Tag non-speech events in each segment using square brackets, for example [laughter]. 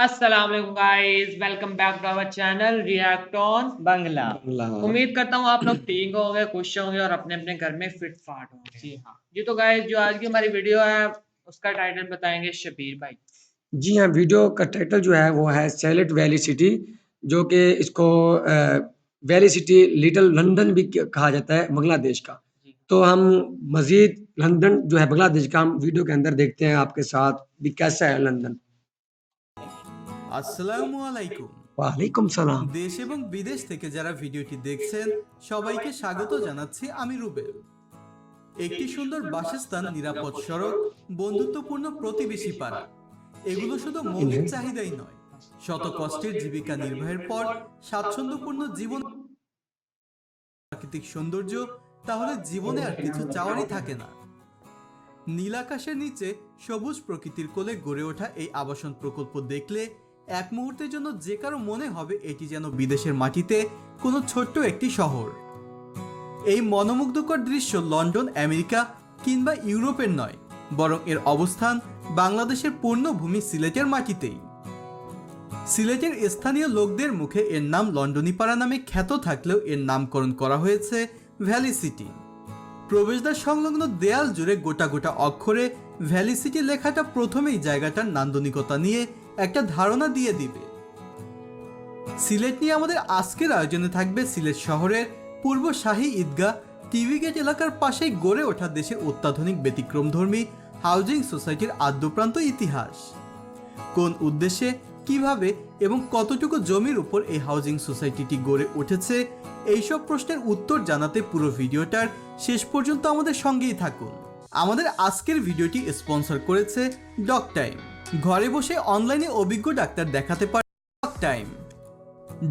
अस्सलाम वालेकुम guys welcome back to our channel react on Bangla उम्मीद करता हूँ आप लोग ठीक होंगे खुश होंगे और अपने अपने घर में फिट फाट होंगे। जी हाँ। जी तो गाइस जो आज की हमारी वीडियो है उसका टाइटल बताएँगे शबीर भाई। जी हाँ वीडियो का टाइटल जो है वो है सैलेट वैली सिटी जो कि इसको वैली सिटी लिटिल लंदन भी कहा जाता है बांग्लादेश का। तो हम मजीद लंदन जो है बांग्लादेश का हम वीडियो के अंदर देखते हैं आपके साथ भी कैसा है लंदन আসসালামু আলাইকুম। ওয়ালাইকুম সালাম। দেশ এবং বিদেশ থেকে যারা ভিডিওটি দেখছেন সবাইকে স্বাগত জানাচ্ছি আমি রুবেল। একটি সুন্দর বাসস্থান নিরাপদ সড়ক বন্ধুত্বপূর্ণ প্রতিবেশী পাড়া। এগুলো শুধু মৌলিক চাহিদাই নয় শত কষ্টের জীবিকা নির্বাহের পর স্বাচ্ছন্দ্যপূর্ণ জীবন প্রাকৃতিক সৌন্দর্য তাহলে জীবনে আর কিছু চাওয়ারই থাকে না। নীল আকাশের নিচে সবুজ প্রকৃতির কোলে গড়ে ওঠা এই আবাসন প্রকল্প দেখলে এক মুহূর্তের জন্য যে কারও মনে হবে এটি যেন বিদেশের মাটিতে কোনো ছোট্ট একটি শহর। এই মনোমুগ্ধকর দৃশ্য লন্ডন, আমেরিকা কিংবা ইউরোপের নয়, বরং এর অবস্থান বাংলাদেশের পূর্ণভূমি সিলেটের মাটিতেই। সিলেটের স্থানীয় লোকদের মুখে এর নাম লন্ডনীপাড়া নামে খ্যাত থাকলেও এর নামকরণ করা হয়েছে ভ্যালি সিটি। প্রবেশদ্বার সংলগ্ন দেয়াল জুড়ে গোটা গোটা অক্ষরে ভ্যালি সিটি লেখাটা প্রথমেই জায়গাটার নান্দনিকতা নিয়ে একটা ধারণা দিয়ে দিবে। সিলেট নিয়ে আমাদের আজকের আয়োজনে থাকবে সিলেট শহরের পূর্ব শাহী ঈদগাহ টিভি গেট এলাকার পাশেই গড়ে ওঠা দেশের অত্যাধুনিক ব্যতিক্রমধর্মী হাউজিং সোসাইটির আদ্যপ্রান্ত ইতিহাস। কোন উদ্দেশ্যে, কীভাবে এবং কতটুকু জমির উপর এই হাউজিং সোসাইটিটি গড়ে উঠেছে, এইসব প্রশ্নের উত্তর জানাতে পুরো ভিডিওটার শেষ পর্যন্ত আমাদের সঙ্গেই থাকুন। আমাদের আজকের ভিডিওটি স্পন্সর করেছে ডক টাইম ঘরে বসে অনলাইনে অভিজ্ঞ ডাক্তার দেখাতে পারে টাইম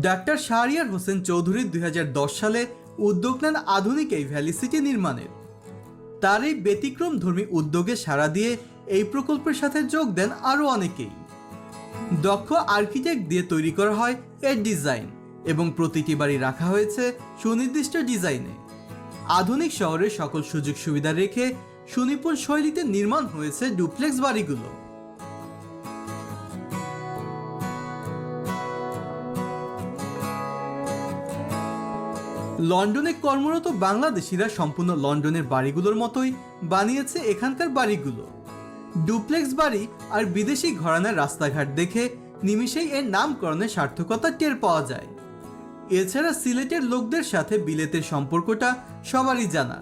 ডাক্তার শাহরিয়ার হোসেন চৌধুরী দুই হাজার দশ সালে উদ্যোগ নেন আধুনিক এই ভ্যালি সিটি নির্মাণের। তার এই ব্যতিক্রম ধর্মী উদ্যোগে সাড়া দিয়ে এই প্রকল্পের সাথে যোগ দেন আরও অনেকেই। দক্ষ আর্কিটেক্ট দিয়ে তৈরি করা হয় এর ডিজাইন এবং প্রতিটি বাড়ি রাখা হয়েছে সুনির্দিষ্ট ডিজাইনে আধুনিক শহরের সকল সুযোগ সুবিধা রেখে সুনিপুণ শৈলীতে নির্মাণ হয়েছে ডুপ্লেক্স বাড়িগুলো। লন্ডনে কর্মরত বাংলাদেশিরা সম্পূর্ণ লন্ডনের বাড়িগুলোর মতোই বানিয়েছে এখানকার বাড়িগুলো। ডুপ্লেক্স বাড়ি আর বিদেশি ঘরানার রাস্তাঘাট দেখে নিমিষেই এর নামকরণের সার্থকতা টের পাওয়া যায়। এছাড়া সিলেটের লোকদের সাথে বিলেতের সম্পর্কটা সবারই জানা।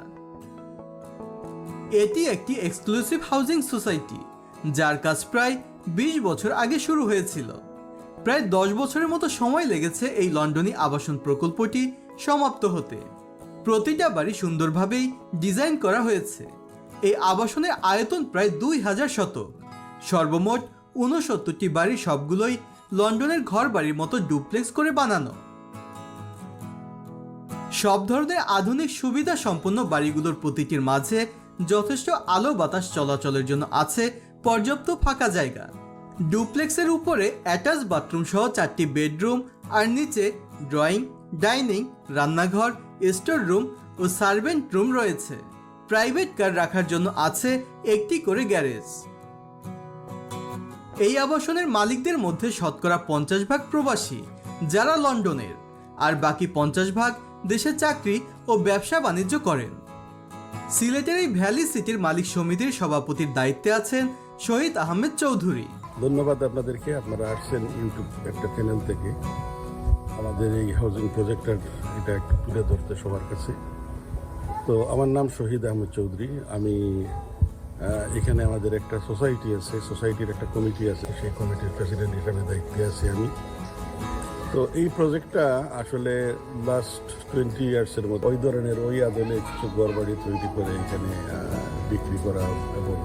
এটি একটি এক্সক্লুসিভ হাউজিং সোসাইটি, যার কাজ প্রায় বিশ বছর আগে শুরু হয়েছিল। প্রায় দশ বছরের মতো সময় লেগেছে এই লন্ডনী আবাসন প্রকল্পটি সমাপ্ত হতে। প্রতিটা বাড়ি সুন্দরভাবেই ডিজাইন করা হয়েছে। এই আবাসনের আয়তন প্রায় দুই হাজার শতক। সর্বমোট ঊনসত্তরটি বাড়ি সবগুলোই লন্ডনের ঘর বাড়ির মতো ডুপ্লেক্স করে বানানো। সব ধরনের আধুনিক সুবিধা সম্পন্ন বাড়িগুলোর প্রতিটির মাঝে যথেষ্ট আলো বাতাস চলাচলের জন্য আছে পর্যাপ্ত ফাঁকা জায়গা। ডুপ্লেক্সের উপরে অ্যাটাচ বাথরুম সহ চারটি বেডরুম আর নিচে ড্রয়িং ডাইনিং, রান্নাঘর, স্টোর রুম ও সার্ভেন্ট রুম রয়েছে। প্রাইভেট কার রাখার জন্য আছে একটি করে গ্যারেজ। এই আবাসনের মালিকদের মধ্যে শতকরা পঞ্চাশ ভাগ প্রবাসী, যারা লন্ডনের, আর বাকি পঞ্চাশ ভাগ দেশে চাকরি ও ব্যবসা বাণিজ্য করেন। সিলেটের এই ভ্যালি সিটির মালিক সমিতির সভাপতির দায়িত্বে আছেন শহীদ আহমেদ চৌধুরী। ধন্যবাদ আপনাদেরকে, আপনারা আসছেন ইউটিউব একটা চ্যানেল থেকে। আমাদের এই হাউজিং প্রজেক্টের এটা একটু তুলে ধরতে সবার কাছে। তো আমার নাম শহীদ আহমেদ চৌধুরী। আমি এখানে আমাদের একটা সোসাইটি আছে সোসাইটির একটা কমিটি আছে, সেই কমিটির প্রেসিডেন্ট হিসাবে দায়িত্বে আছি আমি। তো এই প্রজেক্টটা আসলে লাস্ট টোয়েন্টি ইয়ার্সের মতো, ওই ধরনের ওই আদলে কিছু ঘরবাড়ি তৈরি করে এখানে বিক্রি করা এবং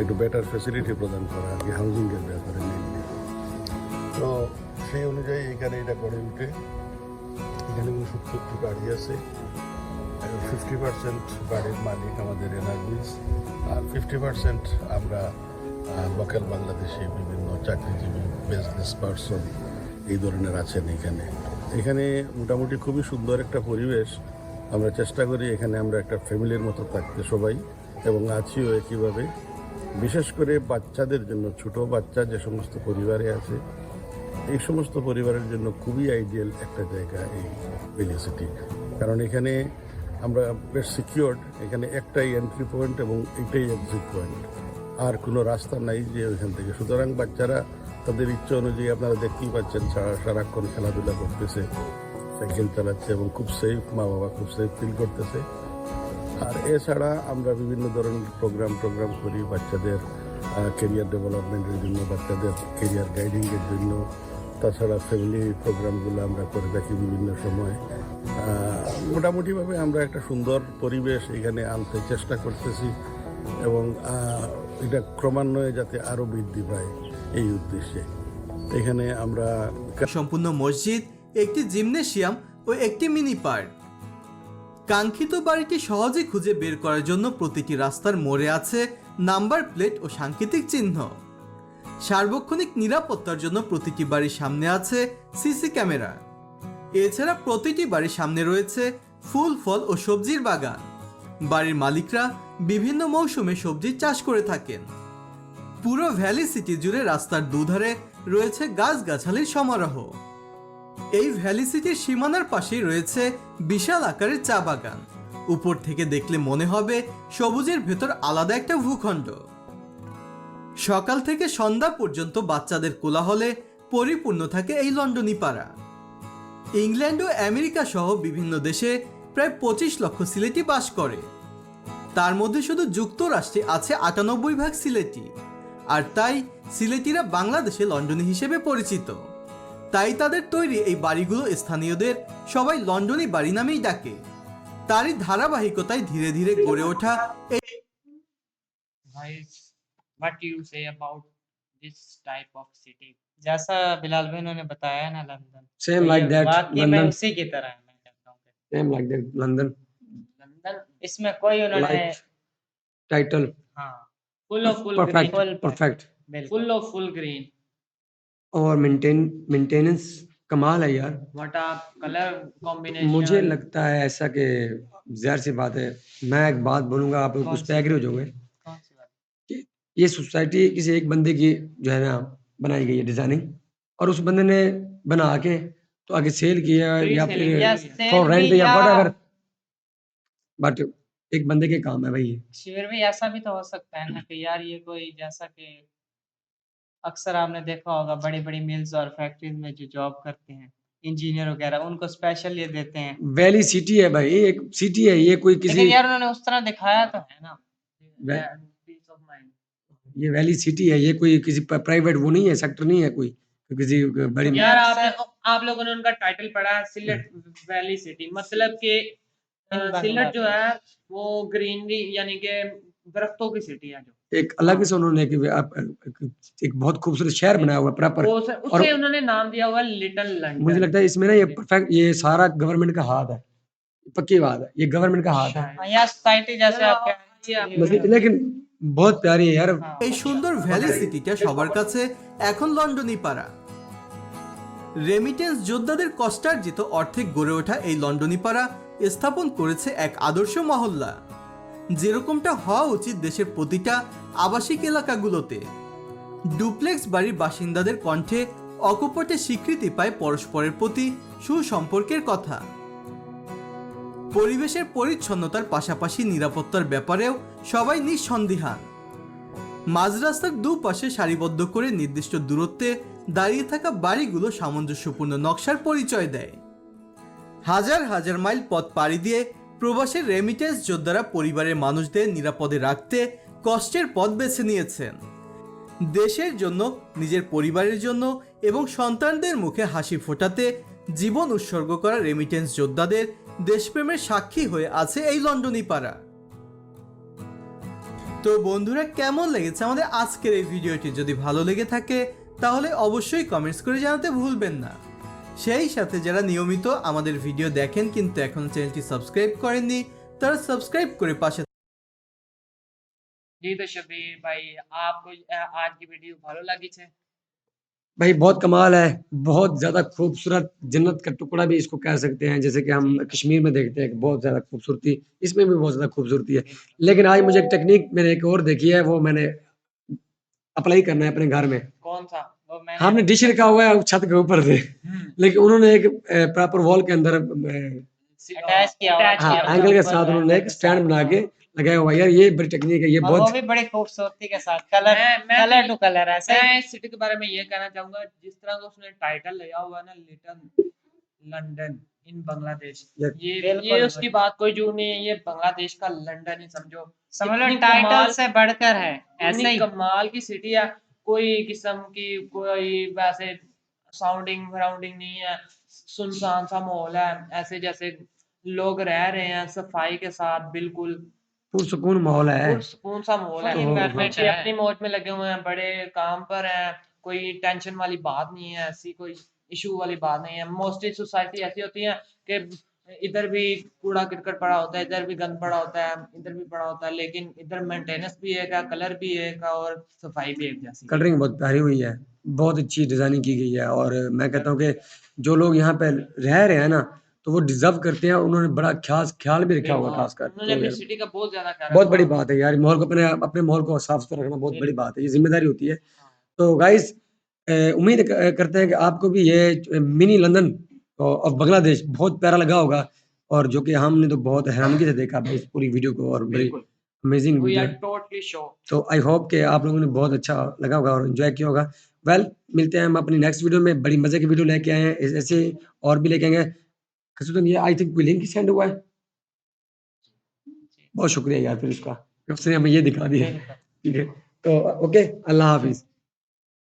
একটু বেটার ফ্যাসিলিটি প্রদান করা আর কি হাউজিংয়ের ব্যাপারে মেনলি তো সেই অনুযায়ী এখানে এটা গড়ে উঠে। এখানে উনসত্তরটি বাড়ি আছে। ফিফটি পার্সেন্ট বাড়ির মালিক আমাদের এনার্জিস আর ফিফটি পার্সেন্ট আমরা লোকাল বাংলাদেশি বিভিন্ন চাকরিজীবী বিজনেস পার্সন এই ধরনের আছেন এখানে। এখানে মোটামুটি খুবই সুন্দর একটা পরিবেশ। আমরা চেষ্টা করি এখানে আমরা একটা ফ্যামিলির মতো থাকতে সবাই। এবং আছিও একইভাবে। বিশেষ করে বাচ্চাদের জন্য, ছোট বাচ্চা যে সমস্ত পরিবারে আছে এই সমস্ত পরিবারের জন্য খুবই আইডিয়াল একটা জায়গা এই ভ্যালি সিটি কারণ এখানে আমরা বেশ সিকিউরড এখানে একটাই এন্ট্রি পয়েন্ট এবং এটাই এক্সিট পয়েন্ট আর কোনো রাস্তা নাই যে ওইখান থেকে। সুতরাং বাচ্চারা তাদের ইচ্ছা অনুযায়ী আপনারা দেখতেই পাচ্ছেন সারা- সারাক্ষণ খেলাধুলা করতেছে, সাইকেল চালাচ্ছে এবং খুব সেফ মা বাবা খুব সেফ ফিল করতেছে। আর এছাড়া আমরা বিভিন্ন ধরনের প্রোগ্রাম টোগ্রাম করি বাচ্চাদের কেরিয়ার ডেভেলপমেন্টের জন্য, বাচ্চাদের কেরিয়ার গাইডিংয়ের জন্য। তাছাড়া ফ্যামিলি প্রোগ্রামগুলো আমরা করে থাকি বিভিন্ন সময়। মোটামুটিভাবে আমরা একটা সুন্দর পরিবেশ এখানে আনতে চেষ্টা করতেছি এবং এটা ক্রমান্বয়ে যাতে আরও বৃদ্ধি পায় এই উদ্দেশ্যে। এখানে আমরা সম্পূর্ণ মসজিদ, একটি জিমনেশিয়াম ও একটি মিনি পার্ক। কাঙ্ক্ষিত বাড়িটি সহজে খুঁজে বের করার জন্য প্রতিটি রাস্তার মোড়ে আছে নাম্বার প্লেট ও সাংকেতিক চিহ্ন। সার্বক্ষণিক নিরাপত্তার জন্য প্রতিটি বাড়ির সামনে আছে সিসি ক্যামেরা। এছাড়া প্রতিটি বাড়ির সামনে রয়েছে ফুল, ফল ও সবজির বাগান। বাড়ির মালিকরা বিভিন্ন মৌসুমে সবজির চাষ করে থাকেন। পুরো ভ্যালি সিটি জুড়ে রাস্তার দুধারে রয়েছে গাছগাছালির সমারোহ। এই ভ্যালি সিটির সীমানার পাশেই রয়েছে বিশাল আকারের চা বাগান। উপর থেকে দেখলে মনে হবে সবুজের ভেতর আলাদা একটা ভূখণ্ড। সকাল থেকে সন্ধ্যা পর্যন্ত বাচ্চাদের কোলাহলে পরিপূর্ণ থাকে এই লন্ডনী পাড়া ইংল্যান্ড ও আমেরিকা সহ বিভিন্ন দেশে প্রায় পঁচিশ লক্ষ সিলেটি বাস করে। তার মধ্যে শুধু যুক্তরাষ্ট্রে আছে আটানব্বই ভাগ সিলেটি আর তাই সিলেটিরা বাংলাদেশে লন্ডনী হিসেবে পরিচিত। তাই তাদের তৈরি এই বাড়িগুলো স্থানীয়দের সবাই লন্ডনী বাড়ি নামেই ডাকে। তারই ধারাবাহিকতায় ধীরে ধীরে গড়ে ওঠা এই Guys, what do you say about this type of city? जैसा बिलाल भाई ने बताया ना लंदन Same तो like ये that, वाकई में London. उसी की तरह है मैं कहता हूँ Same like that, London. London, इसमें कोई उन्होंने Like title, हाँ full of full perfect, green. full- perfect. बिल्कुल Full of full green. और मेंटेन मेंटेनेंस कमाल है यार। A color combination. मुझे लगता है ऐसा कि ज़ाहिर सी बात है मैं एक बात बोलूँगा आप उस पर एग्री हो जाओगे ये सोसाइटी किसी एक बंदे की जो है ना बनाई गई है डिज़ाइनिंग और उस बंदे ने बना के तो आगे सेल किया या फिर फॉर रेंट या या- वट बट एक बंदे के काम है भाई ये। शेर भी ऐसा भी तो हो सकता है ना कि यार ये कोई जैसा कि अक्सर आपने देखा होगा बड़ी बड़ी मिल्स और फैक्ट्रीज में जो जॉब करते हैं इंजीनियर वगैरह उनको स्पेशल ये देते हैं। वैली सिटी है भाई एक सिटी है ये कोई किसी यार उन्होंने उस तरह दिखाया तो है ना। वे-. ये वैली सिटी है ये कोई किसी प्राइवेट वो नहीं है सेक्टर नहीं है कोई किसी बड़ी यार आपने आप लोगों ने उनका टाइटल पढ़ा है सिलेट वैली सिटी मतलब कि सिलेट जो है। वो ग्रीनरी यानी कि दरख्तों की सिटी है जो। एक अलग से उन्होंने कि आप एक बहुत खूबसूरत शहर बनाया हुआ है प्रॉपर वो उसे, उसे उन्होंने नाम दिया हुआ लिटिल लंदन मुझे लगता है इसमें ना ये परफेक्ट ये सारा गवर्नमेंट का हाथ है पक्की बात है ये गवर्नमेंट का हाथ है हाँ, यहाँ सोसाइटी जैसे चलो, आपके ये आप- मस्जिद- लेकिन बहुत प्यारी है यार हाँ, এই সুন্দর ভ্যালি সিটিটা সবার কাছে এখন লন্ডনই পাড়া রেমিটেন্স যোদ্ধাদের কষ্টার্জিত অর্থে গড়ে ওঠা এই লন্ডনী পাড়া স্থাপন করেছে এক আদর্শ মহল্লা যেরকমটা হওয়া উচিত দেশের প্রতিটা আবাসিক এলাকাগুলোতে। ডুপ্লেক্স বাড়ির বাসিন্দাদের কণ্ঠে অকপটে স্বীকৃতি পায় পরস্পরের প্রতি সুসম্পর্কের কথা। পরিবেশের পরিচ্ছন্নতার পাশাপাশি নিরাপত্তার ব্যাপারেও সবাই নিঃসন্দিহান মাঝ রাস্তার দুপাশে সারিবদ্ধ করে নির্দিষ্ট দূরত্বে দাঁড়িয়ে থাকা বাড়িগুলো সামঞ্জস্যপূর্ণ নকশার পরিচয় দেয়। হাজার হাজার মাইল পথ পাড়ি দিয়ে প্রবাসের রেমিটেন্স যোদ্ধারা পরিবারের মানুষদের নিরাপদে রাখতে কষ্টের পথ বেছে নিয়েছেন। দেশের জন্য, নিজের পরিবারের জন্য এবং সন্তানদের মুখে হাসি ফোটাতে জীবন উৎসর্গ করা রেমিটেন্স যোদ্ধাদের দেশপ্রেমের সাক্ষী হয়ে আছে এই লন্ডনী পাড়া। তো বন্ধুরা, কেমন লেগেছে আমাদের আজকের এই ভিডিওটি? যদি ভালো লেগে থাকে, তাহলে অবশ্যই কমেন্টস করে জানাতে ভুলবেন না। সেই সাথে যারা নিয়মিত আমাদের ভিডিও দেখেন কিন্তু এখনো চ্যানেলটি সাবস্ক্রাইব করেননি তারা সাবস্ক্রাইব করে পাশে जी तो शबीर भाई आपको अ, आज की वीडियो ভালো লাগিছে भाई बहुत कमाल है बहुत ज्यादा खूबसूरत जन्नत का टुकड़ा भी इसको कह सकते हैं जैसे कि हम कश्मीर में देखते हैं कि बहुत ज्यादा खूबसूरती इसमें भी बहुत ज्यादा खूबसूरती है लेकिन आज मुझे एक टेक्निक मैंने एक और देखी है वो मैंने अप्लाई करना है अपने घर में कौन सा वो मैंने हमने डिश रखा हुआ है छत के ऊपर से। हम्म, लेकिन उन्होंने एक प्रॉपर वॉल के अंदर अटैच किया हुआ attach है। एंगल के साथ उन्होंने एक स्टैंड बना के। लगाया हुआ यार ये बड़ी टेक्निक है ये और वो बहुत भी बड़ी खूबसूरती के साथ कलर मैं मैं कलर टू कलर ऐसा मैं इस सिटी के बारे में ये कहना चाहूँगा जिस तरह का उसने टाइटल लिया हुआ है ना लिटिल लंदन इन बांग्लादेश ये- ये उसकी बात कोई जू नहीं है ये बांग्लादेश का लंदन ही समझो। समझ लो टाइटल से बढ़कर है ऐसे ही। कमाल की सिटी है। कोई किस्म की कोई वैसे साउंडिंग वराउंडिंग नहीं है सुनसान सा माहौल है ऐसे जैसे लोग रह रहे हैं सफ़ाई के साथ बिल्कुल पुरसकून माहौल है। सुकून सा माहौल है। बच्चे है। अपनी मौज में लगे हुए हैं बड़े काम पर हैं कोई टेंशन वाली बात नहीं है ऐसी कोई इशू वाली बात नहीं है। मोस्टली सोसाइटी ऐसी होती है कि इधर भी कूड़ा करकट पड़ा होता है इधर भी गंद पड़ा होता है इधर भी पड़ा होता है लेकिन इधर मेंटेनेंस भी है कलर भी है और सफ़ाई भी एक जैसी। है। कलरिंग बहुत प्यारी हुई है बहुत अच्छी डिज़ाइनिंग की गई है और मैं कहता हूँ कि जो लोग यहाँ पे रह रहे हैं ना तो वो डिजर्व करते हैं उन्होंने बड़ा ख्याल ख्याल भी रखा हुआ है खासकर। तो सिटी का बहुत ज़्यादा बहुत बड़ी बात है यार माहौल को अपने अपने माहौल को साफ़ सुथरा रखना बहुत बड़ी बात है ये ज़िम्मेदारी होती है। तो गाइस उम्मीद करते हैं कि आपको भी ये मिनी लंदन ऑफ़ बांग्लादेश बहुत प्यारा लगा होगा। और जो कि हमने तो बहुत हैरानगी से देखा इस पूरी वीडियो को और बड़ी अमेजिंग वीडियो तो आई होप कि आप लोगों ने बहुत अच्छा लगा होगा और एंजॉय किया होगा। वेल मिलते हैं हम अपनी नेक्स्ट वीडियो में। बड़ी मज़े की वीडियो लेके आए हैं। ऐसे और भी लेके आएँगे। ये आई थिंक कोई लिंक सेंड हुआ है? बहुत शुक्रिया यार फिर उसका। उसने हमें ये दिखा दिया। [laughs] ठीक है। तो ओके अल्लाह हाफिज।